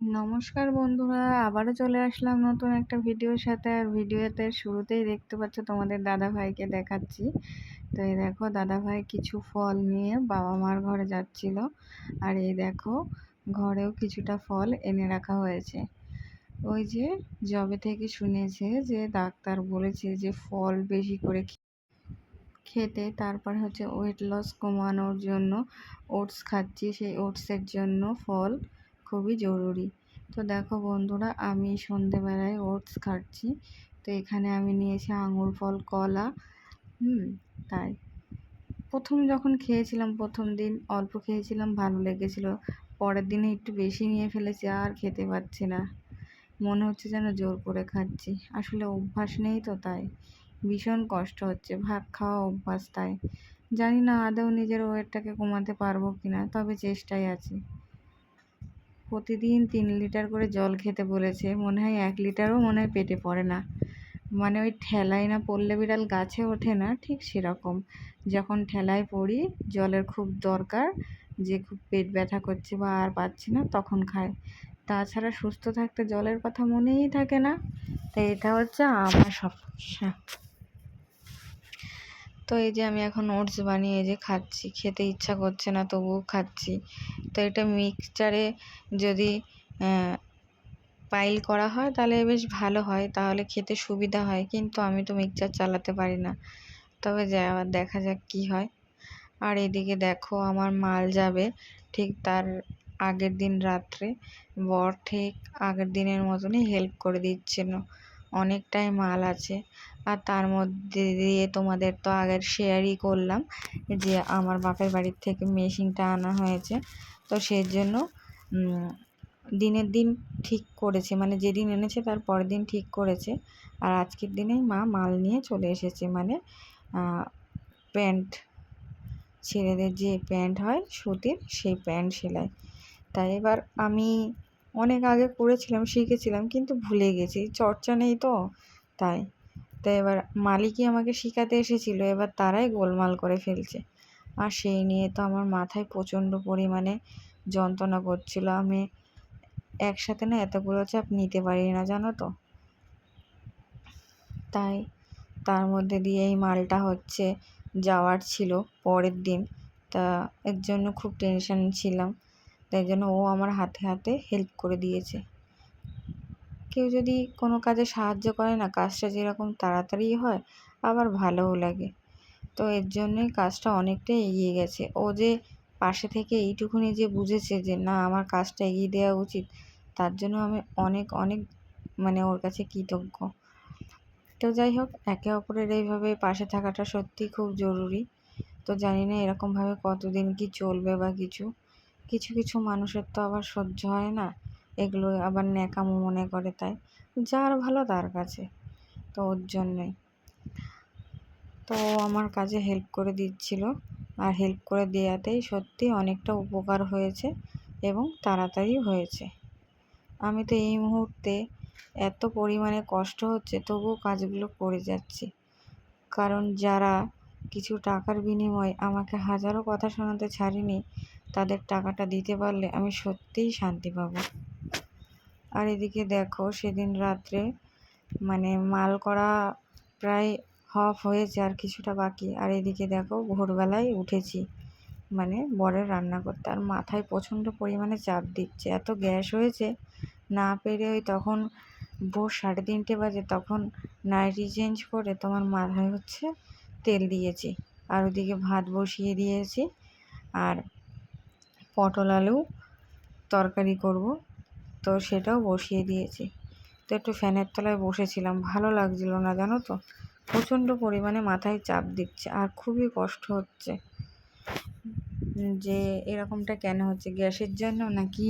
নমস্কার বন্ধুরা, আবারও চলে আসলাম নতুন একটা ভিডিওর সাথে। আর ভিডিওতে শুরুতেই দেখতে পাচ্ছ তোমাদের দাদা ভাইকে দেখাচ্ছি। তো এই দেখো দাদা ভাই কিছু ফল নিয়ে বাবা মার ঘরে যাচ্ছিল। আর এই দেখো, ঘরেও কিছুটা ফল এনে রাখা হয়েছে। ওই যে জবে থেকে শুনেছে যে ডাক্তার বলেছে যে ফল বেশি করে খেতে, তারপর হচ্ছে ওয়েট লস কমানোর জন্য ওটস খাচ্ছি। সেই ওটসের জন্য ফল খুবই জরুরি। তো দেখো বন্ধুরা, আমি সন্ধেবেলায় ওটস খাচ্ছি। তো এখানে আমি নিয়েছি আঙুর ফল, কলা, হুম, তাই। প্রথম যখন খেয়েছিলাম প্রথম দিন, অল্প খেয়েছিলাম, ভালো লেগেছিল। পরের দিনে একটু বেশি নিয়ে ফেলেছি, আর খেতে পারছি না। মনে হচ্ছে যেন জোর করে খাচ্ছি। আসলে অভ্যাস নেই তো তাই। ভীষণ কষ্ট হচ্ছে, ভাত খাওয়া অভ্যাস তাই। জানি না আদৌ নিজের ওয়েটটাকে কমাতে পারব কি না তবে চেষ্টায় আছি। প্রতিদিন তিন লিটার করে জল খেতে বলেছে। মনে হয় এক লিটারও মনে হয় পেটে পড়ে না। মানে ওই ঠেলায় না পড়লে বিড়াল গাছে ওঠে না, ঠিক সেরকম। যখন ঠেলায় পড়ি, জলের খুব দরকার, যে খুব পেট ব্যথা করছে বা আর পাচ্ছি না, তখন খায়। তাছাড়া সুস্থ থাকতে জলের কথা মনেই থাকে না। তো এটা হচ্ছে আমার সমস্যা। তো এই যে আমি এখন ওটস বানিয়ে যে খাচ্ছি, খেতে ইচ্ছা করছে না, তবুও খাচ্ছি। তো এটা মিক্সচারে যদি পাইল করা হয় তাহলে বেশ ভালো হয়, তাহলে খেতে সুবিধা হয়, কিন্তু আমি তো মিক্সচার চালাতে পারি না। তবে যা আবার দেখা যাক কি হয়। আর এদিকে দেখো আমার মাল যাবে, ঠিক তার আগের দিন রাত্রে। বর ঠিক আগের দিনের মতনই হেল্প করে দিচ্ছিল। অনেকটাই মাল আছে। আর তার মধ্যে দিয়ে তোমাদের তো আগের শেয়ারই করলাম যে আমার বাপের বাড়ির থেকে মেশিনটা আনা হয়েছে। তো সেই জন্য দিনের দিন ঠিক করেছে। মানে যেদিন এনেছে তার পরের দিন ঠিক করেছে। আর আজকের দিনেই মা মাল নিয়ে চলে এসেছে। মানে প্যান্ট ছেলেদের যে প্যান্ট হয়, সুতির, সেই প্যান্ট সেলাই। তাই এবার আমি অনেক আগে করেছিলাম, শিখেছিলাম, কিন্তু ভুলে গেছি। চর্চা নেই তো, তাই। তাই এবার মালিকই আমাকে শেখাতে এসেছিল, এবার তারাই গোলমাল করে ফেলছে। আর সেই নিয়ে তো আমার মাথায় প্রচণ্ড পরিমাণে যন্ত্রণা করছিল। আমি একসাথে না এতগুলো চাপ নিতে পারি না, জানো তো? তাই তার মধ্যে দিয়ে এই মালটা হচ্ছে যাওয়ার ছিল পরের দিন। তা এর জন্য খুব টেনশন ছিলাম। তাই জন্য ও আমার হাতে হাতে হেল্প করে দিয়েছে। কেউ যদি কোনো কাজে সাহায্য করে না, কাজটা যেরকম তাড়াতাড়ি হয়, আবার ভালোও লাগে। তো এর জন্যই কাজটা অনেকটাই এগিয়ে গেছে। ও যে পাশে থেকে এইটুকুনি যে বুঝেছে যে, না, আমার কাজটা এগিয়ে দেওয়া উচিত তার জন্য আমি অনেক অনেক মানে ওর কাছে কৃতজ্ঞ। তো যাই হোক, একে অপরের এইভাবে পাশে থাকাটা সত্যিই খুব জরুরি। তো জানি না এরকমভাবে কতদিন কি চলবে বা কিছু। কিছু কিছু মানুষের তো আবার সহ্য হয় না। এগুলো আবার ন্যাকামো মনে করে তাই। যার ভালো তার কাছে, তো ওর জন্যই। তো আমার কাজে হেল্প করে দিচ্ছিল। আর হেল্প করে দেওয়াতেই সত্যি অনেকটা উপকার হয়েছে এবং তাড়াতাড়ি হয়েছে। আমি তো এই মুহূর্তে এত পরিমাণে কষ্ট হচ্ছে, তবুও কাজগুলো করে যাচ্ছি। কারণ যারা কিছু টাকার বিনিময়ে আমাকে হাজারো কথা শোনাতে ছাড়েনি তাদের টাকাটা দিতে পারলে আমি সত্যিই শান্তি পাবো। আর এদিকে দেখো, সেদিন রাত্রে মানে মাল করা প্রায় হফ হয়েছে আর কিছুটা বাকি। আর এদিকে দেখো, ভোরবেলায় উঠেছি মানে বরের রান্না করতে। আর মাথায় প্রচণ্ড পরিমাণে চাপ দিচ্ছে। এত গ্যাস হয়েছে, না পেরে ওই তখন ভোর সাড়ে তিনটে বাজে তখন নাইটি চেঞ্জ করে তোমার মাথায় হচ্ছে তেল দিয়েছি। আর ওদিকে ভাত বসিয়ে দিয়েছি। আর পটল আলু তরকারি করব। তো সেটাও বসিয়ে দিয়েছি। তো একটু ফ্যানের তলায় বসেছিলাম, ভালো লাগছিল না, জানো তো? প্রচণ্ড পরিমাণে মাথায় চাপ দিচ্ছে আর খুবই কষ্ট হচ্ছে। যে এরকমটা কেন হচ্ছে? গ্যাসের জন্য নাকি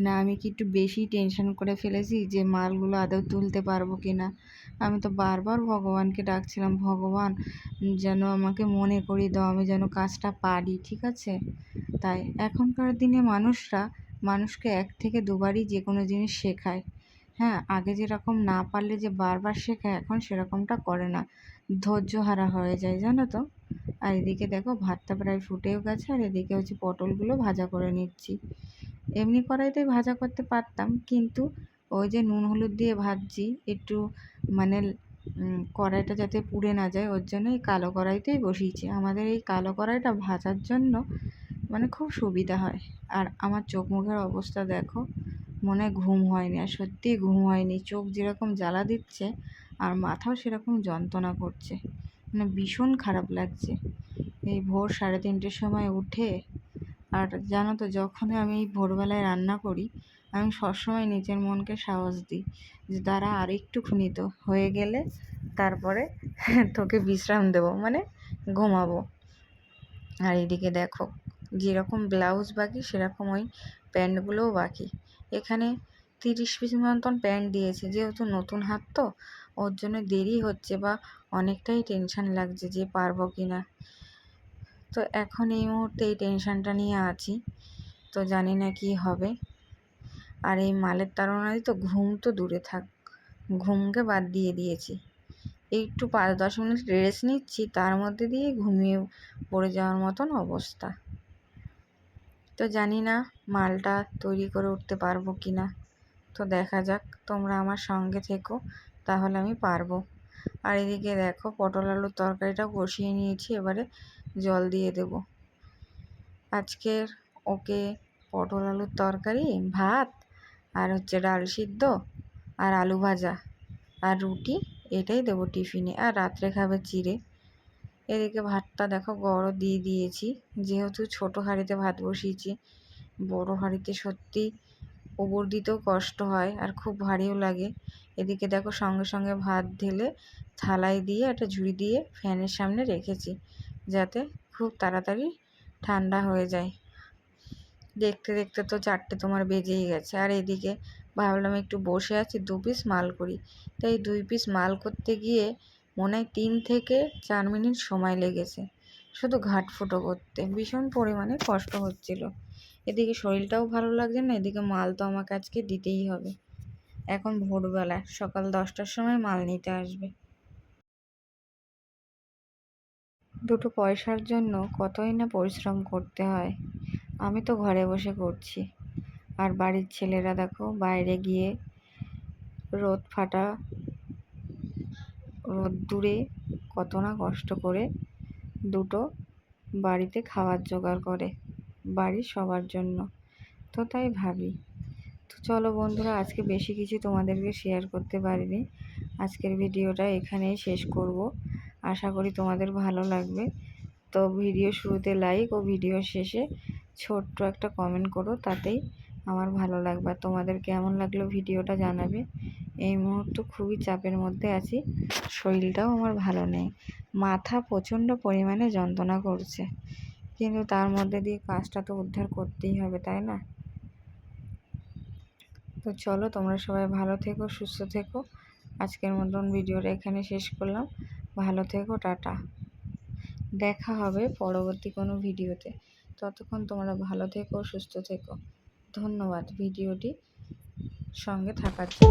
না, আমি কি একটু বেশি টেনশন করে ফেলেছি যে মালগুলো আদৌ তুলতে পারব কি না আমি তো বারবার ভগবানকে ডাকছিলাম, ভগবান, যেন আমাকে মনে করিয়ে দাও, আমি যেন কাজটা পারি, ঠিক আছে? তাই এখনকার দিনে মানুষরা, মানুষকে এক থেকে দুবারই যে কোনো জিনিস শেখায়। হ্যাঁ আগে যেরকম না পারলে যে বারবার শেখায়, এখন সেরকমটা করে না। ধৈর্য হারা হয়ে যায়, জানো তো? আর এদিকে দেখো, ভাতটা প্রায় ফুটেও গেছে, আর এদিকে হচ্ছে পটলগুলো ভাজা করে নিচ্ছি। এমনি কড়াইতেই ভাজা করতে পারতাম, কিন্তু ওই যে নুন হলুদ দিয়ে ভাজছি, একটু মানে কড়াইটা যাতে পুড়ে না যায়, ওর জন্য এই কালো কড়াইতেই বসিয়েছি। আমাদের এই কালো কড়াইটা ভাজার জন্য মানে খুব সুবিধা হয়। আর আমার চোখ মুখের অবস্থা দেখো, মনে ঘুম হয়নি, আর সত্যিই ঘুম হয়নি। চোখ যেরকম জ্বালা দিচ্ছে, আর মাথাও সেরকম যন্ত্রণা করছে। মানে ভীষণ খারাপ লাগছে। এই ভোর সাড়ে তিনটের সময় উঠে আর জানো তো, যখনই আমি ভোরবেলায় রান্না করি, আমি সবসময় নিজের মনকে সাহস দিই যে, দাঁড়া আর একটুখানি তো, হয়ে গেলে তারপরে তোকে বিশ্রাম দেবো মানে ঘুমাবো। আর এদিকে দেখো, যেরকম ব্লাউজ বাকি, সেরকম ওই প্যান্টগুলোও বাকি। এখানে তিরিশ পিস মতন প্যান্ট দিয়েছে, যেহেতু নতুন হাত তো, ওর জন্য দেরি হচ্ছে বা অনেকটাই টেনশান লাগছে যে পারব কি না তো এখন এই মুহূর্তে এই টেনশানটা নিয়ে আছি। তো জানি না কি হবে। আর এই মালের তাড়নায় তো ঘুম তো দূরে থাক। ঘুমকে বাদ দিয়ে দিয়েছি। একটু পাঁচ দশ মিনিট রেস্ট নিচ্ছি, তার মধ্যে দিয়ে ঘুমিয়ে পড়ে যাওয়ার মতন অবস্থা। তো জানি না মালটা তৈরি করে উঠতে পারব কি না। তো দেখা যাক, তোমরা আমার সঙ্গে থেকো, তাহলে আমি পারব। আর এদিকে দেখো, পটল আলুর তরকারিটা কষিয়ে নিয়েছি, এবারে জল দিয়ে দেব। আজকের ওকে পটল আলুর তরকারি, ভাত আর হচ্ছে ডাল সিদ্ধ আর আলু ভাজা আর রুটি এটাই দেবো টিফিনে। আর রাত্রে খাবে চিড়ে। এদিকে ভাতটা দেখো গড় দিয়ে দিয়েছি। যেহেতু ছোটো হাঁড়িতে ভাত বসিয়েছি, বড় হাঁড়িতে সত্যি ওপর দিতেও কষ্ট হয় আর খুব ভারীও লাগে। এদিকে দেখো সঙ্গে সঙ্গে ভাত ঢেলে থালায় দিয়ে একটা ঝুড়ি দিয়ে ফ্যানের সামনে রেখেছি। যাতে খুব তাড়াতাড়ি ঠান্ডা হয়ে যায়। দেখতে দেখতে তো চারটে তোমার বেজেই গেছে। আর এদিকে ভাবলাম একটু বসে আছি, দু পিস মাল করি। তাই দুই পিস মাল করতে গিয়ে মনে হয় তিন থেকে চার মিনিট সময় লেগেছে। শুধু ঘাট ফুটো করতে। ভীষণ পরিমাণে কষ্ট হচ্ছিল। এদিকে শরীরটাও ভালো লাগছে না, এদিকে মাল তো আমাকে আজকে দিতেই হবে। এখন ভোরবেলা, সকাল দশটার সময় মাল নিতে আসবে। দুটো পয়সার জন্য কতই না পরিশ্রম করতে হয়। আমি তো ঘরে বসে করছি। আর বাড়ির ছেলেরা দেখো, বাইরে গিয়ে রোদ ফাটা, রোদ দূরে কত না কষ্ট করে দুটো বাড়িতে খাবার জোগাড় করে, বাড়ির সবার জন্য। তো তাই ভাবি। তো চলো বন্ধুরা, আজকে বেশি কিছু তোমাদেরকে শেয়ার করতে পারিনি। আজকের ভিডিওটা এখানেই শেষ করব। আশা করি তোমাদের ভালো লাগবে। তো ভিডিও শুরুতে লাইক ও ভিডিও শেষে ছোট্ট একটা কমেন্ট করো, তাতেই আমার ভালো লাগবে। তোমাদের কেমন লাগল ভিডিওটা জানাবে। এই মুহূর্তে খুবই চাপের মধ্যে আছি, শরীরটাও আমার ভালো নেই। মাথা প্রচণ্ড পরিমাণে যন্ত্রণা করছে। কিন্তু তার মধ্যে দিয়ে কাজটা তো উদ্ধার করতেই হবে, তাই না? তো চলো, তোমরা সবাই ভালো থেকো, সুস্থ থেকো। আজকের মতন ভিডিওটা এখানে শেষ করলাম। ভালো থেকো, টাটা। দেখা হবে পরবর্তী কোনো ভিডিওতে। ততক্ষণ তোমরা ভালো থেকো, সুস্থ থেকো। ধন্যবাদ ভিডিওটি সঙ্গে থাকার জন্য।